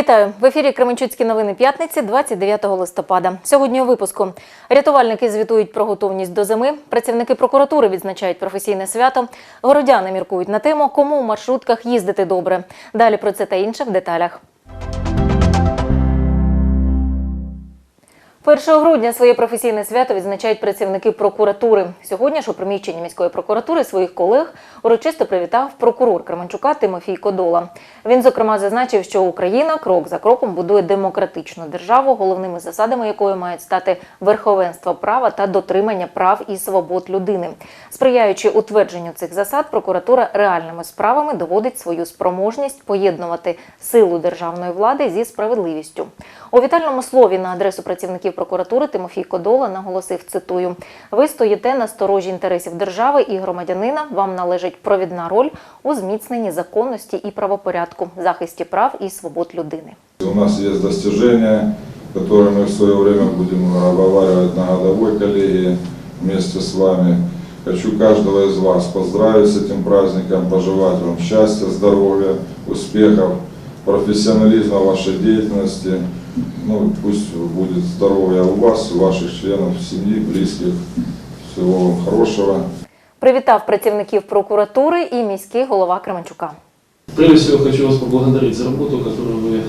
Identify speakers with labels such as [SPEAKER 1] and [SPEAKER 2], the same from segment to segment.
[SPEAKER 1] Вітаю в ефірі Кременчуцькі новини п'ятниці, 29 листопада. Сьогодні у випуску рятувальники звітують про готовність до зими. Працівники прокуратури відзначають професійне свято. Городяни міркують на тему, кому у маршрутках їздити добре. Далі про це та інше в деталях. 1 грудня своє професійне свято відзначають працівники прокуратури. Сьогодні ж у приміщенні міської прокуратури своїх колег урочисто привітав прокурор Кременчука Тимофій Кодола. Він зокрема зазначив, що Україна крок за кроком будує демократичну державу, головними засадами якої мають стати верховенство права та дотримання прав і свобод людини. Сприяючи утвердженню цих засад, прокуратура реальними справами доводить свою спроможність поєднувати силу державної влади зі справедливістю. У вітальному слові на адресу працівників прокуратури Тимофій Кодола наголосив, цитую: ви стоїте на сторожі інтересів держави і громадянина. Вам належить провідна роль у зміцненні законності і правопорядку, захисті прав і свобод людини.
[SPEAKER 2] У нас есть достижения, которые мы в свое время будем обговаривать на годовой коллегии вместе с вами. Хочу каждого из вас поздравить с этим праздником, пожелать вам счастья, здоровья, успехов, профессионализма в вашей деятельности. Ну, пусть будет здоровье у вас, у ваших членов семьи, близких. Всего вам хорошего.
[SPEAKER 1] Привітав працівників прокуратури і міський голова Кременчука.
[SPEAKER 3] Прежде всего хочу вас поблагодарить за работу, которую вы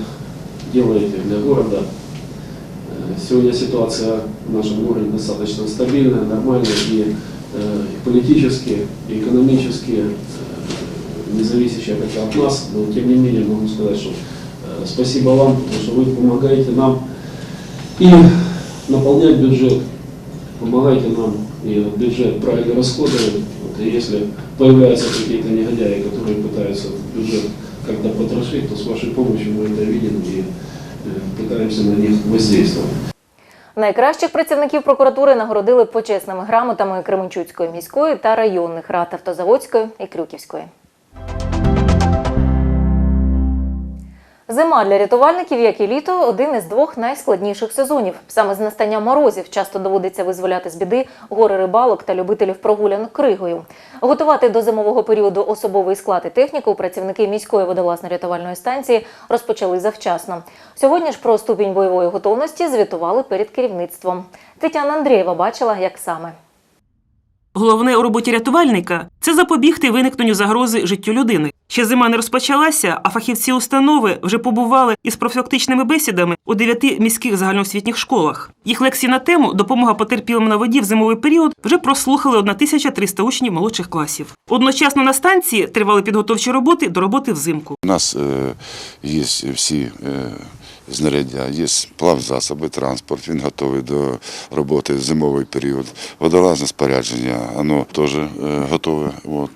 [SPEAKER 3] делаете для города. Э, Сегодня ситуация в нашем городе достаточно стабильная, нормальная и, э, и политически, и экономически, э, не зависящая как от нас, но тем не менее могу сказать, что э, спасибо вам, потому что вы помогаете нам и наполнять бюджет, помогаете нам и бюджет правильно расходовать. Вот, и если появляются какие-то негодяи, которые пытаются бюджет как-то потрошить, то с вашей помощью мы это видим и э, пытаемся на них воздействовать.
[SPEAKER 1] Найкращих працівників прокуратури нагородили почесними грамотами Кременчуцької міської та районних рад Автозаводської і Крюківської. Зима для рятувальників, як і літо, один із двох найскладніших сезонів. Саме з настанням морозів часто доводиться визволяти з біди гори рибалок та любителів прогулянок кригою. Готувати до зимового періоду особовий склад і техніку працівники міської водолазно-рятувальної станції розпочали завчасно. Сьогодні ж про ступінь бойової готовності звітували перед керівництвом. Тетяна Андрієва бачила, як саме.
[SPEAKER 4] Головне у роботі рятувальника це запобігти виникненню загрози життю людини. Ще зима не розпочалася, а фахівці установи вже побували із профілактичними бесідами у дев'яти міських загальноосвітніх школах. Їх лекції на тему допомога потерпілим на воді в зимовий період вже прослухали 1300 учнів молодших класів. Одночасно на станції тривали підготовчі роботи до роботи взимку.
[SPEAKER 5] У нас е, є всі е, знаряддя, є плавзасоби, транспорт, він готовий до роботи в зимовий період. Водолазне спорядження, воно теж е, готове. От.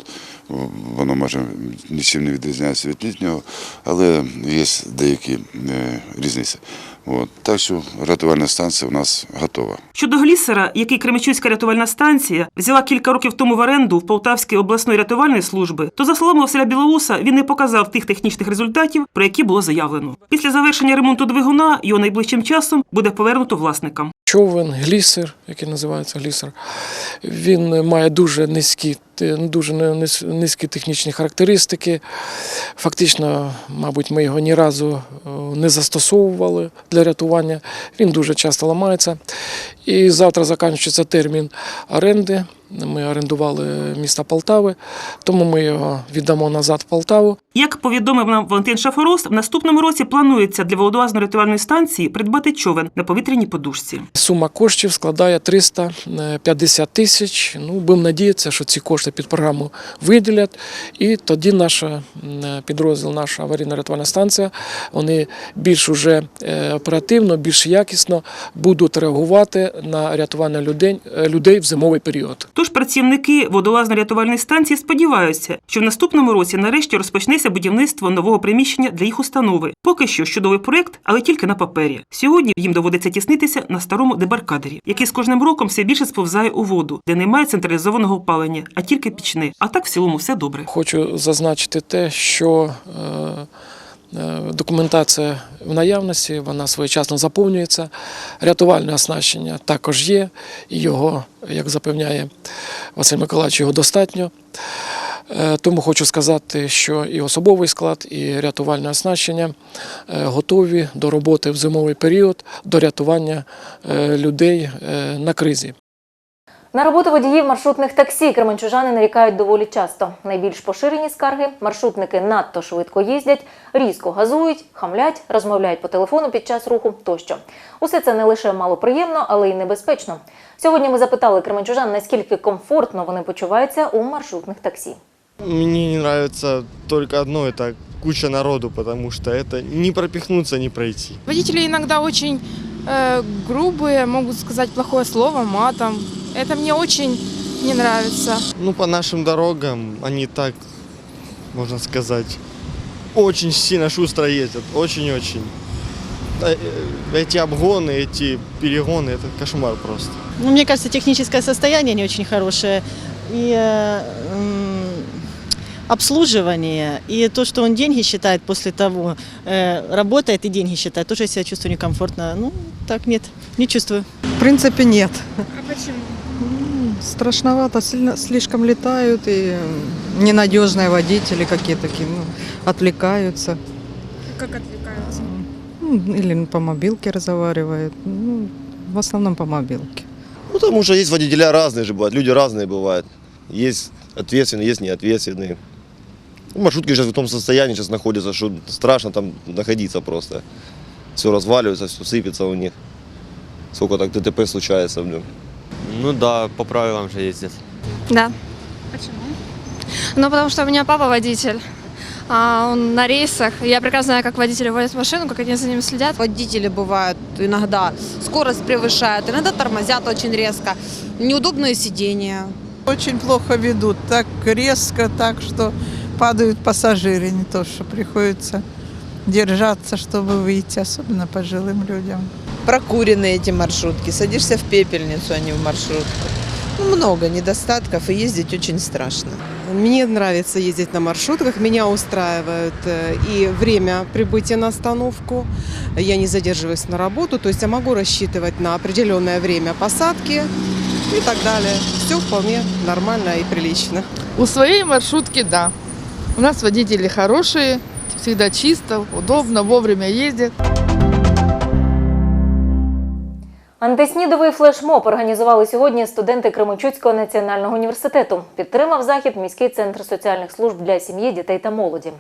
[SPEAKER 5] Воно може нічим не відрізняється від літнього, але є деякі е, різниці. От. Так що рятувальна станція у нас готова.
[SPEAKER 4] Щодо глісера, який Кременчуцька рятувальна станція взяла кілька років тому в оренду в Полтавської обласної рятувальної служби, то за словами Василя Білоуса, він не показав тих технічних результатів, про які було заявлено. Після завершення ремонту двигуна його найближчим часом буде повернуто власникам.
[SPEAKER 6] Човен, глісер, який називається глісер, він має дуже низькі, дуже низькі технічні характеристики. Фактично, мабуть, ми його ні разу е, не застосовували для рятування. Він дуже часто ламається. І завтра закінчується термін оренди. Ми орендували місто Полтави, тому ми його віддамо назад в Полтаву.
[SPEAKER 4] Як повідомив нам Валентин Шафорос, в наступному році планується для водолазно-рятувальної станції придбати човен на повітряній подушці.
[SPEAKER 6] Сума коштів складає 350 тисяч. Ну, будемо надіятися, що ці кошти під програму виділять. І тоді наша підрозділ, наша аварійна рятувальна станція, вони більш уже е, оперативно, більш якісно будуть реагувати на рятування людей, е, людей в зимовий період.
[SPEAKER 4] Тож працівники водолазно-рятувальної станції сподіваються, що в наступному році нарешті розпочнеться будівництво нового приміщення для їх установи. Поки що чудовий проект, але тільки на папері. Сьогодні їм доводиться тіснитися на старому дебаркадері, який з кожним роком все більше сповзає у воду, де немає централізованого опалення, а тільки пічне. А так в цілому все добре.
[SPEAKER 6] Хочу зазначити те, що е, е, документація в наявності, вона своєчасно заповнюється. Рятувальне оснащення також є, і його, як запевняє Василь Миколаївич, його достатньо. Е, Тому хочу сказати, що і особовий склад, і рятувальне оснащення готові до роботи в зимовий період, до рятування людей на кризі.
[SPEAKER 1] На роботу водіїв маршрутних таксі кременчужани нарікають доволі часто. Найбільш поширені скарги маршрутники надто швидко їздять, різко газують, хамлять, розмовляють по телефону під час руху тощо. Усе це не лише малоприємно, але й небезпечно. Сьогодні ми запитали кременчужан, наскільки комфортно вони почуваються у маршрутних таксі.
[SPEAKER 7] Мне не нравится только одно, это куча народу, потому что это не пропихнуться, не пройти.
[SPEAKER 8] Водители иногда очень э, грубые, могут сказать плохое слово матом. Это мне очень не нравится.
[SPEAKER 7] Ну, по нашим дорогам они так, можно сказать, очень сильно шустро ездят, очень-очень. Э, э, Эти обгоны, эти перегоны, это кошмар просто.
[SPEAKER 9] Ну, мне кажется, техническое состояние не очень хорошее. И э, м, обслуживание, и то, что он деньги считает после того, э, работает и деньги считает, тоже я себя чувствую некомфортно. Ну, так нет, не чувствую.
[SPEAKER 10] В принципе, нет. Страшновато, сильно, слишком летают, и ненадежные водители какие-то такие, ну, отвлекаются.
[SPEAKER 8] Как отвлекаются?
[SPEAKER 10] М, Или по мобилке разговаривают. Ну, в основном по мобилке.
[SPEAKER 11] Ну, потому что есть водителя разные же бывают, люди разные бывают. Есть ответственные, есть неответственные. Ну, маршрутки сейчас в том состоянии сейчас находятся, что страшно там находиться просто. Все разваливается, все сыпется у них. Сколько так ДТП случается, блин.
[SPEAKER 7] Ну да, по правилам же ездят.
[SPEAKER 8] Да. Почему? Ну, потому что у меня папа водитель. А он на рейсах. Я прекрасно знаю, как водители водят машину, как они за ними следят.
[SPEAKER 12] Водители бывают иногда скорость превышают, иногда тормозят очень резко. Неудобные сидения.
[SPEAKER 10] Очень плохо ведут, так резко, так что падают пассажиры, не то, что приходится держаться, чтобы выйти, особенно пожилым людям.
[SPEAKER 12] Прокуренные эти маршрутки. Садишься в пепельницу, а не в маршрутку. Ну, много недостатков, и ездить очень страшно.
[SPEAKER 9] Мне нравится ездить на маршрутках, меня устраивает э, и время прибытия на остановку. Я не задерживаюсь на работу, то есть я могу рассчитывать на определенное время посадки и так далее. Все вполне нормально и прилично.
[SPEAKER 8] У своей маршрутки, да. У нас водители хорошие, всегда чисто, удобно, вовремя ездят.
[SPEAKER 1] Антиснідовий флешмоб організували сьогодні студенти Кременчуцького національного університету. Підтримав захід міський центр соціальних служб для сім'ї, дітей та молоді.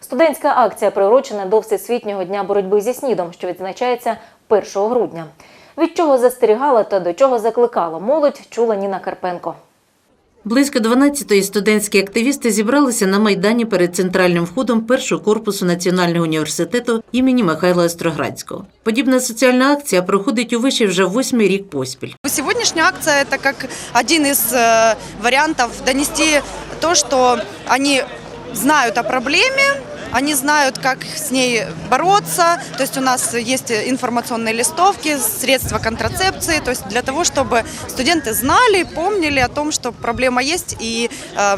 [SPEAKER 1] Студентська акція приурочена до Всесвітнього дня боротьби зі снідом, що відзначається 1 грудня. Від чого застерігала та до чого закликала молодь, чула Ніна Карпенко.
[SPEAKER 13] Близько 12-ї студентські активісти зібралися на майдані перед центральним входом першого корпусу Національного університету імені Михайла Остроградського. Подібна соціальна акція проходить у виші вже восьмий рік поспіль.
[SPEAKER 12] Сьогоднішня акція це як один із варіантів донести то, що вони знають о проблеме, они знают, как с ней бороться. То есть у нас есть информационные листовки, средства контрацепции, то есть для того, чтобы студенты знали, помнили о том, что проблема есть, и э,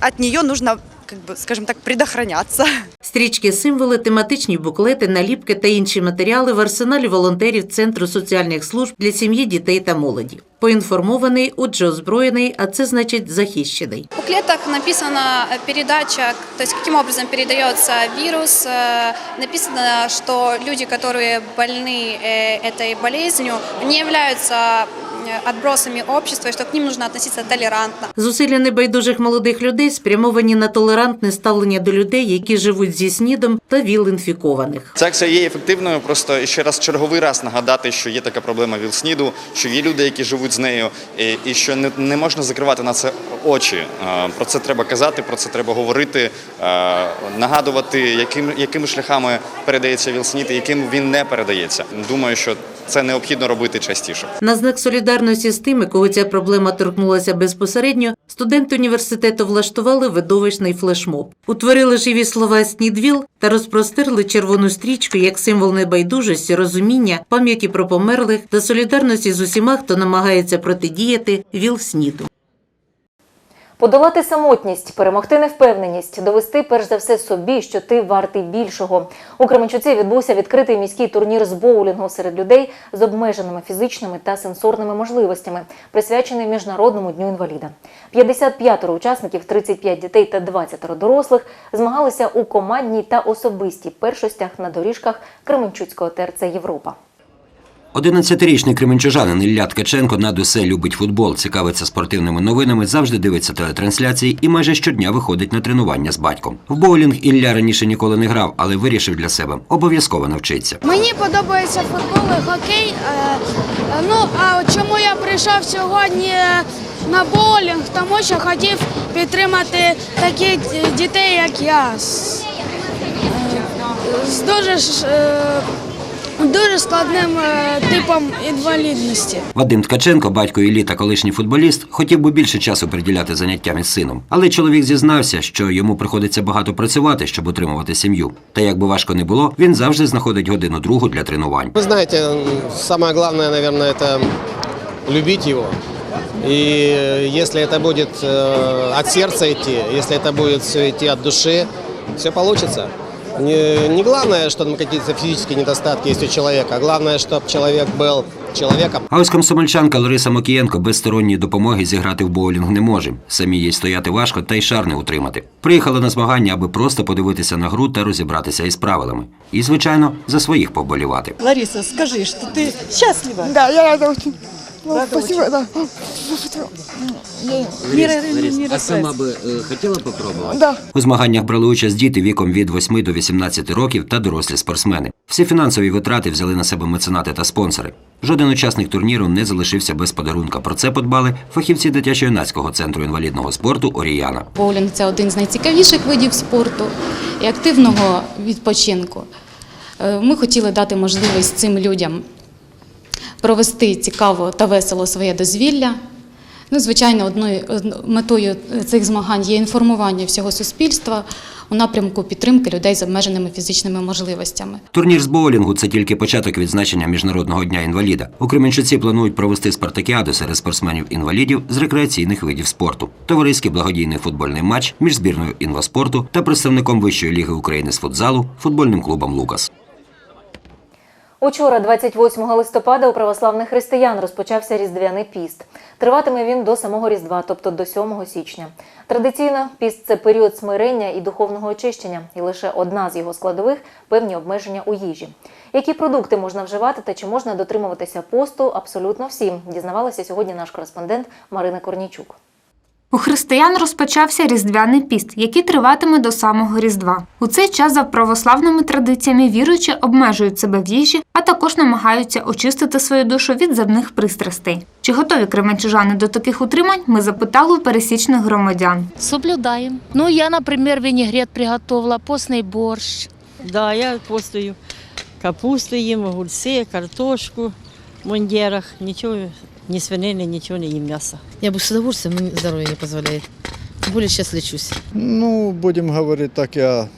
[SPEAKER 12] от нее нужно, как бы, скажем так, предохраняться.
[SPEAKER 13] Стрічки, символи, тематичні буклети, наліпки та інші матеріали в арсеналі волонтерів Центру соціальних служб для сім'ї, дітей та молоді. Поінформований, отже, озброєний, а це значить захищений.
[SPEAKER 8] В буклетах написана передача, то есть каким образом передается вирус. Э, Написано, что люди, которые больны э, этой болезнью, не являются э, отбросами общества, и что к ним нужно относиться толерантно.
[SPEAKER 13] Зусилля небайдужих молодих людей спрямовані на толерантне ставлення до людей, які живуть зі снідом та ВІЛ-інфікованих.
[SPEAKER 14] Ця акція є ефективною. Просто ще раз черговий раз нагадати, що є така проблема ВІЛ-СНІДу, що є люди, які живуть з нею, і, і що не, не можна закривати на це очі. Е, Про це треба казати, про це треба говорити, е, нагадувати, яким, якими шляхами передається ВІЛ-СНІД і яким він не передається. Думаю, що це необхідно робити частіше.
[SPEAKER 13] На знак солідарності з тими, кого ця проблема торкнулася безпосередньо, студенти університету влаштували видовищний флешмоб. Утворили живі слова «Снідвіл» та розпростерли червону стрічку як символ небайдужості, розуміння, пам'яті про померлих та солідарності з усіма, хто намагається протидіяти ВІЛ-СНІДу.
[SPEAKER 1] Подолати самотність, перемогти невпевненість, довести перш за все собі, що ти вартий більшого. У Кременчуці відбувся відкритий міський турнір з боулінгу серед людей з обмеженими фізичними та сенсорними можливостями, присвячений Міжнародному дню інваліда. 55 учасників, 35 дітей та 20 дорослих змагалися у командній та особистій першостях на доріжках Кременчуцького ТРЦ Європа.
[SPEAKER 15] 11-річний кременчужанин Ілля Ткаченко над усе любить футбол, цікавиться спортивними новинами, завжди дивиться телетрансляції і майже щодня виходить на тренування з батьком. В боулінг Ілля раніше ніколи не грав, але вирішив для себе обов'язково навчиться.
[SPEAKER 16] Мені подобається футбол і хокей. Е, е, Ну а чому я прийшов сьогодні е, на боулінг? Тому що хотів підтримати таких дітей, як я, з, дуже, ж, дуже складним е, типом інвалідності.
[SPEAKER 15] Вадим Ткаченко, батько Іллі та колишній футболіст, хотів би більше часу приділяти заняттям із сином. Але чоловік зізнався, що йому приходиться багато працювати, щоб утримувати сім'ю. Та як би важко не було, він завжди знаходить годину другу для тренувань.
[SPEAKER 17] Вы знаете, м, самое главное, наверное, это любить его. И э, если это будет э, от сердца идти, если это будет все идти от души, все получится. Не, не главное, что там какие-то физические недостатки есть у человека, а главное, чтобы человек был человеком.
[SPEAKER 15] А ось комсомольчанка Лариса Мокієнко без сторонньої допомоги зіграти в боулінг не може. Самі їй стояти важко та й шар не утримати. Приїхала на змагання, аби просто подивитися на гру та розібратися із правилами. І, звичайно, за своїх поболівати.
[SPEAKER 18] Лариса, скажи, что ты счастлива?
[SPEAKER 10] Да, я рада очень.
[SPEAKER 18] Рада
[SPEAKER 10] Спасибо,
[SPEAKER 18] очень.
[SPEAKER 10] да.
[SPEAKER 15] А сама би хотіла попробувати?
[SPEAKER 10] Да.
[SPEAKER 15] У змаганнях брали участь діти віком від 8 до 18 років та дорослі спортсмени. Всі фінансові витрати взяли на себе меценати та спонсори. Жоден учасник турніру не залишився без подарунка. Про це подбали фахівці дитячо-юнацького центру інвалідного спорту Оріяна.
[SPEAKER 19] Боулінг це один з найцікавіших видів спорту і активного відпочинку. Е, Ми хотіли дати можливість цим людям провести цікаво та весело своє дозвілля. Ну, звичайно, одною метою цих змагань є інформування всього суспільства у напрямку підтримки людей з обмеженими фізичними можливостями.
[SPEAKER 15] Турнір з боулінгу це тільки початок відзначення Міжнародного дня інваліда. У Кременчуці планують провести спартакіаду серед спортсменів-інвалідів з рекреаційних видів спорту, товариський благодійний футбольний матч між збірною інваспорту та представником Вищої ліги України з футзалу футбольним клубом Лукас.
[SPEAKER 1] Учора, 28 листопада, у православних християн розпочався Різдвяний піст. Триватиме він до самого Різдва, тобто до 7 січня. Традиційно піст це період смирення і духовного очищення, і лише одна з його складових певні обмеження у їжі. Які продукти можна вживати та чи можна дотримуватися посту абсолютно всім, дізнавалася сьогодні наш кореспондент Марина Корнічук.
[SPEAKER 20] У християн розпочався різдвяний піст, який триватиме до самого Різдва. У цей час за православними традиціями віруючі обмежують себе в їжі, а також намагаються очистити свою душу від земних пристрастей. Чи готові кременчужани до таких утримань? Ми запитали у пересічних громадян.
[SPEAKER 21] Соблюдаем. Ну, я, например, винегрет приготовила, постный борщ.
[SPEAKER 18] Да, я постою. Капусту ем, огурцы, картошку в мундирах. Ничего, ни свинины, ничего не ем мяса.
[SPEAKER 22] Я бы с удовольствием, но здоровье не позволяет. Тем более сейчас лечусь.
[SPEAKER 23] Ну, будем говорить так, я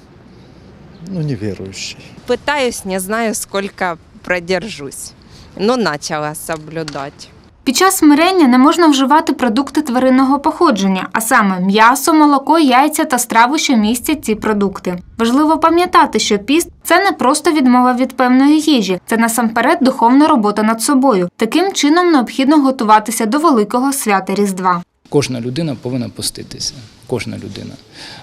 [SPEAKER 23] ну, неверующий.
[SPEAKER 24] Пытаюсь, не знаю, сколько продержусь. Но начала соблюдать.
[SPEAKER 20] Під час смирення не можна вживати продукти тваринного походження, а саме м'ясо, молоко, яйця та страви, що містять ці продукти. Важливо пам'ятати, що піст це не просто відмова від певної їжі, це насамперед духовна робота над собою. Таким чином необхідно готуватися до великого свята Різдва.
[SPEAKER 25] Кожна людина повинна поститися. Кожна людина.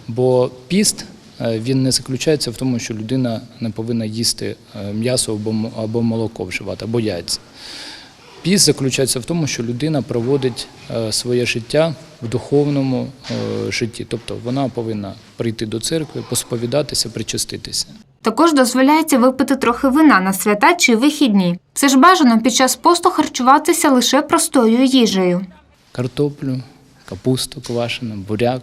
[SPEAKER 25] Бо піст е, він не заключається в тому, що людина не повинна їсти е, м'ясо або молоко вживати, або яйця. Піст заключається в тому, що людина проводить е, своє життя в духовному е, житті. Тобто вона повинна прийти до церкви, посповідатися, причаститися.
[SPEAKER 20] Також дозволяється випити трохи вина на свята чи вихідні. Все ж бажано під час посту харчуватися лише простою їжею.
[SPEAKER 25] Картоплю, капусту квашену, буряк.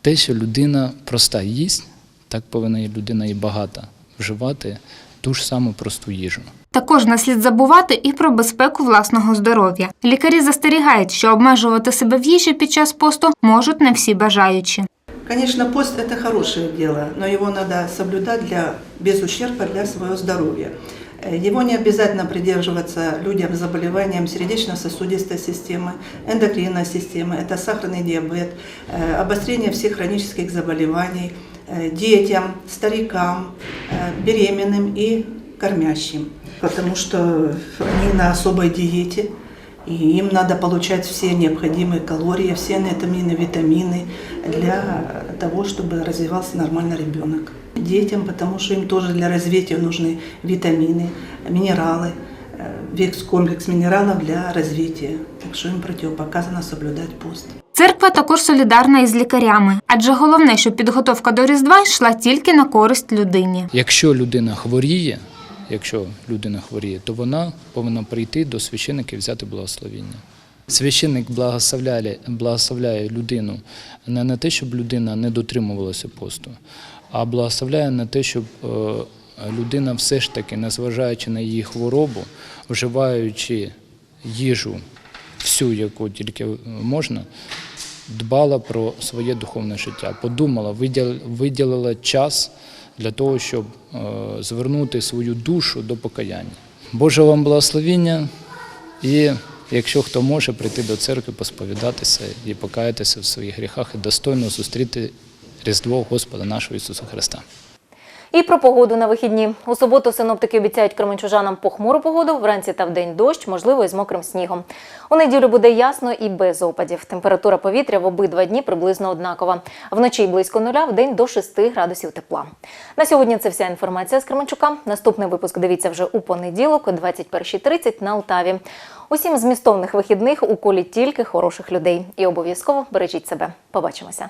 [SPEAKER 25] Те, що людина проста їсть, так повинна і людина і багата вживати ту ж саму просту їжу.
[SPEAKER 20] Також не слід забувати і про безпеку власного здоров'я. Лікарі застерігають, що обмежувати себе в їжі під час посту можуть не всі бажаючі.
[SPEAKER 26] Конечно, пост – это хорошее дело, но его надо соблюдать для, без ущерба для своего здоровья.
[SPEAKER 27] Э, Его не обязательно придерживаться людям с заболеванием сердечно-сосудистой системы, эндокринной системы, это сахарный диабет, э, обострение всех хронических заболеваний, э, детям, старикам, э, беременным и кормящим, потому что они на особой диете, и им надо получать все необходимые калории, все витамины, витамины для того, чтобы развивался нормально ребенок. Детям, потому что им тоже для развития нужны витамины, минералы, э, весь комплекс минералов для развития. Так что им противопоказано соблюдать пост.
[SPEAKER 20] Церква також солідарна із лікарями, адже головне, щоб підготовка до Різдва йшла тільки на користь людині.
[SPEAKER 25] Якщо людина хворіє, якщо людина хворіє, то вона повинна прийти до священника і взяти благословіння. Священник благословляє, благословляє людину не на те, щоб людина не дотримувалася посту, а благословляє на те, щоб е, людина все ж таки, незважаючи на її хворобу, вживаючи їжу всю, яку тільки можна, дбала про своє духовне життя, подумала, виділила час для того, щоб е, звернути свою душу до покаяння. Боже вам благословіння і якщо хто може прийти до церкви, посповідатися і покаятися в своїх гріхах і достойно зустріти Різдво Господа нашого Ісуса Христа.
[SPEAKER 1] І про погоду на вихідні. У суботу синоптики обіцяють кременчужанам похмуру погоду, вранці та вдень дощ, можливо, із мокрим снігом. У неділю буде ясно і без опадів. Температура повітря в обидва дні приблизно однакова. Вночі близько нуля, вдень до 6 градусів тепла. На сьогодні це вся інформація з Кременчука. Наступний випуск дивіться вже у понеділок, о 21.30 на Алтаві. Усім змістовних вихідних у колі тільки хороших людей. І обов'язково бережіть себе. Побачимося.